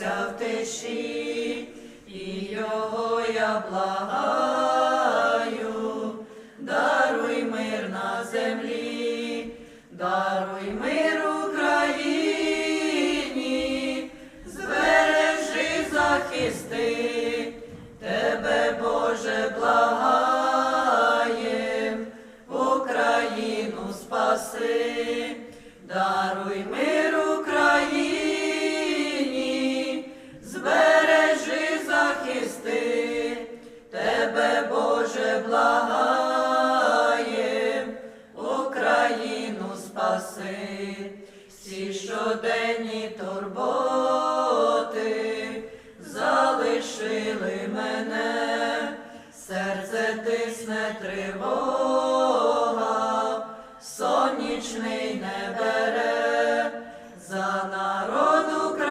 молився в тиші, і його я благаю, даруй мир на землі, даруй мир Україні, збережи захисти, тебе, Боже, благаєм, Україну спаси, даруй мир. Боже, благаєм, Україну спаси, всі щоденні турботи залишили мене, серце тисне тривога, сонячний не бере за народ.